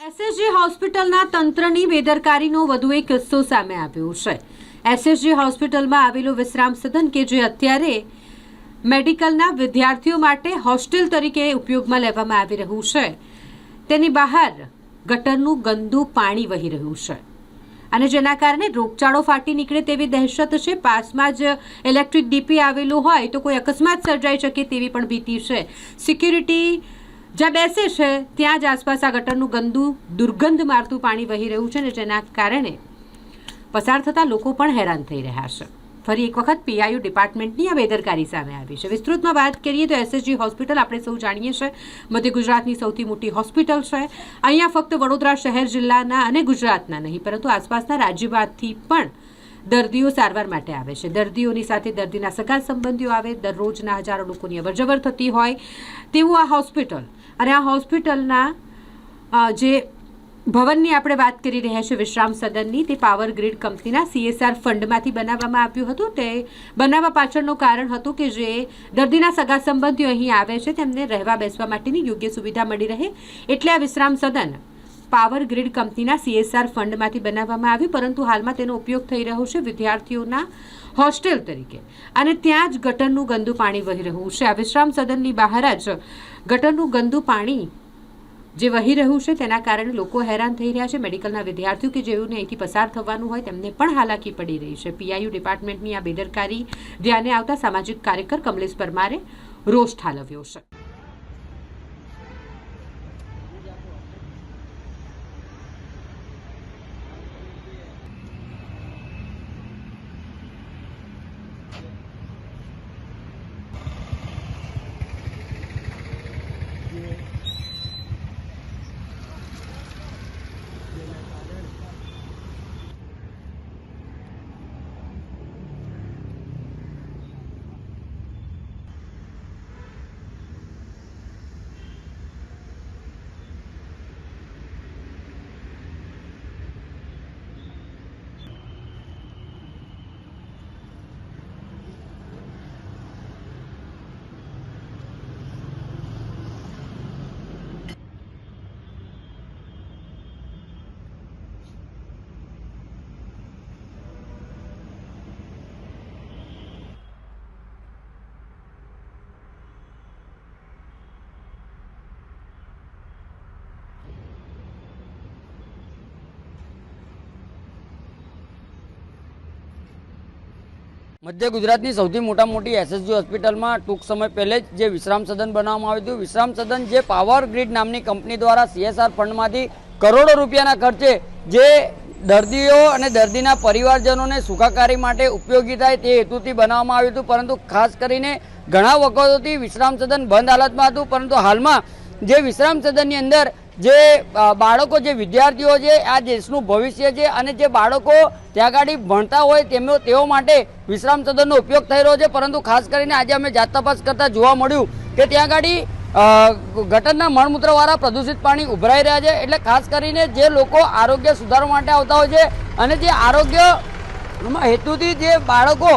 SSG હોસ્પિટલના તંત્રની બેદરકારીનો વધુ એક કિસ્સો સામે આવ્યો છે. એસએસજી હોસ્પિટલમાં આવેલું વિશ્રામ સદન કે જે અત્યારે મેડિકલના વિદ્યાર્થીઓ માટે હોસ્ટેલ તરીકે ઉપયોગમાં લેવામાં આવી રહ્યું છે. તેની બહાર ગટરનું ગંદુ પાણી વહી રહ્યું છે. અને જેના કારણે રોગચાળો ફાટી નીકળે તેવી દહેશત છે. પાસમાં જ ઇલેક્ટ્રિક ડીપી આવેલું હોય તો કોઈ અકસ્માત સર્જાઈ શકે તેવી પણ ભીતિ છે. સિક્યુરિટી જ્યાં બેસે છે, ત્યાં જ આસપાસ આ ગટરનું ગંદુ દુર્ગંધ મારતું પાણી વહી રહ્યું છે ને જેના કારણે પસાર થતા લોકો પણ હેરાન થઈ રહ્યા છે. ફરી એક વખત પીઆઈયુ ડિપાર્ટમેન્ટની આ બેદરકારી સામે આવી છે. વિસ્તૃતમાં વાત કરીએ તો એસએસજી હોસ્પિટલ આપણે સૌ જાણીએ છીએ. મધ્ય ગુજરાતની સૌથી મોટી હોસ્પિટલ છે. અહીંયા ફક્ત વડોદરા શહેર જિલ્લાના અને ગુજરાતના નહીં, પરંતુ આસપાસના રાજ્યમાંથી પણ દર્દીઓ સારવાર માટે આવે છે. દર્દીઓની સાથે દર્દીના સગા સંબંધીઓ આવે, દરરોજના હજારો લોકોની અવરજવર થતી હોય તેવું આ હોસ્પિટલ. અને આ હોસ્પિટલના જે ભવનની આપણે વાત કરી રહ્યા છીએ વિશ્રામ સદનની, તે પાવર ગ્રીડ કંપનીના સીએસઆર ફંડમાંથી બનાવવામાં આવ્યું હતું. તે બનાવવા પાછળનું કારણ હતું કે જે દર્દીના સગા સંબંધીઓ અહીં આવે છે, તેમને રહેવા બેસવા માટેની યોગ્ય સુવિધા મળી રહે એટલે આ વિશ્રામ સદન પાવર ગ્રીડ કંપનીના સીએસઆર ફંડમાંથી બનાવવામાં આવ્યું પરંતુ હાલમાં તેનો ઉપયોગ થઈ રહ્યો છે વિદ્યાર્થીઓના હોસ્ટેલ તરીકે. અને ત્યાં જ ગટરનું ગંદુ પાણી વહી રહ્યું છે. આ વિશ્રામ સદનની બહાર જ ગટરનું ગંદુ પાણી જે વહી રહ્યું છે, તેના કારણે લોકો હેરાન થઈ રહ્યા છે. મેડિકલના વિદ્યાર્થીઓ કે જેઓને અહીંથી પસાર થવાનું હોય, તેમને પણ હાલાકી પડી રહી છે. પીઆઈયુ ડિપાર્ટમેન્ટની આ બેદરકારી ધ્યાને આવતા સામાજિક કાર્યકર કમલેશ પરમારે રોષ ઠાલવ્યો છે. મધ્ય ગુજરાતની સૌથી મોટા મોટી એસએસજી હોસ્પિટલમાં ટૂંક સમય પહેલે જ જે વિશ્રામ સદન બનાવવામાં આવ્યું હતું. વિશ્રામ સદન જે પાવર ગ્રીડ નામની કંપની દ્વારા સીએસઆર ફંડમાંથી કરોડો રૂપિયાના ખર્ચે જે દર્દીઓ અને દર્દીના પરિવારજનોને સુખાકારી માટે ઉપયોગી થાય તે હેતુથી બનાવવામાં આવ્યું હતું. પરંતુ ખાસ કરીને ઘણા વખતોથી વિશ્રામ સદન બંધ હાલતમાં હતું. પરંતુ હાલમાં જે વિશ્રામ સદનની અંદર જે બાળકો જે વિદ્યાર્થીઓ છે, આ દેશનું ભવિષ્ય છે અને જે બાળકો ત્યાં આગળ ભણતા હોય તેમનો, તેઓ માટે વિશ્રામ સદનનો ઉપયોગ થઈ રહ્યો છે. પરંતુ ખાસ કરીને આજે અમે જાત તપાસ કરતાં જોવા મળ્યું કે ત્યાં આગળ ગટરના મળમૂત્રવાળા પ્રદૂષિત પાણી ઉભરાઈ રહ્યા છે. એટલે ખાસ કરીને જે લોકો આરોગ્ય સુધારવા માટે આવતા હોય છે અને જે આરોગ્યમાં હેતુથી જે બાળકો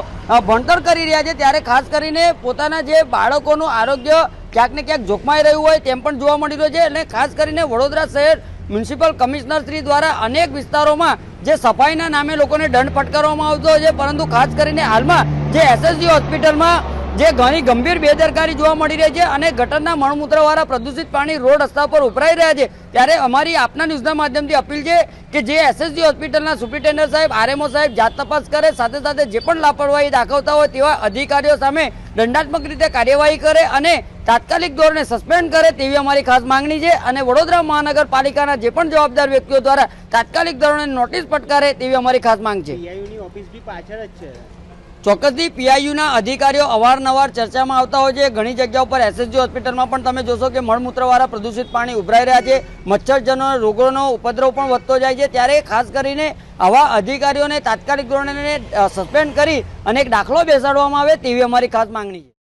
ભણતર કરી રહ્યા છે, ત્યારે ખાસ કરીને પોતાના જે બાળકોનું આરોગ્ય ક્યાંક ને ક્યાંક જોખમાઈ રહ્યું હોય તેમ પણ જોવા મળી રહ્યું છે અને ખાસ કરીને વડોદરા શહેર મ્યુનિસિપલ કમિશનર શ્રી દ્વારા અનેક વિસ્તારોમાં જે સફાઈના નામે લોકોને દંડ ફટકારવામાં આવતો હોય છે, પરંતુ ખાસ કરીને હાલમાં જે એસએસજી હોસ્પિટલમાં જે ઘણી ગંભીર બેદરકારી જોવા મળી રહી છે અને ગટરના મળમૂત્રવાળા પ્રદૂષિત પાણી રોડ રસ્તા પર ઉભરાઈ રહ્યા છે. ત્યારે અમારી આપના ન્યૂઝના માધ્યમથી અપીલ છે કે જે એસએસજી હોસ્પિટલના સુપ્રિન્ટેન્ડન્ટ સાહેબ, આરએમઓ સાહેબ જાત તપાસ કરે, સાથે સાથે જે પણ લાપરવાહી દાખવતા હોય તેવા અધિકારીઓ સામે દંડાત્મક રીતે કાર્યવાહી કરે અને તાત્કાલિક ધોરણે સસ્પેન્ડ કરે તેવી અમારી ખાસ માંગણી છે અને વડોદરા મહાનગરપાલિકાના જે પણ જવાબદાર વ્યક્તિઓ દ્વારા તાત્કાલિક ધોરણે નોટિસ પટકારે તેવી અમારી ખાસ માંગ છે. ચોક્કસથી પીઆઈયુના અધિકારીઓ અવારનવાર ચર્ચામાં આવતા હોય છે. ઘણી જગ્યાઓ પર એસએસજી હોસ્પિટલમાં પણ તમે જોશો કે મળમૂત્રવાળા પ્રદૂષિત પાણી ઉભરાઈ રહ્યા છે. મચ્છરજનો રોગોનો ઉપદ્રવ પણ વધતો જાય છે. ત્યારે ખાસ કરીને આવા અધિકારીઓને તાત્કાલિક ધોરણે સસ્પેન્ડ કરી અને એક દાખલો બેસાડવામાં આવે તેવી અમારી ખાસ માંગણી છે.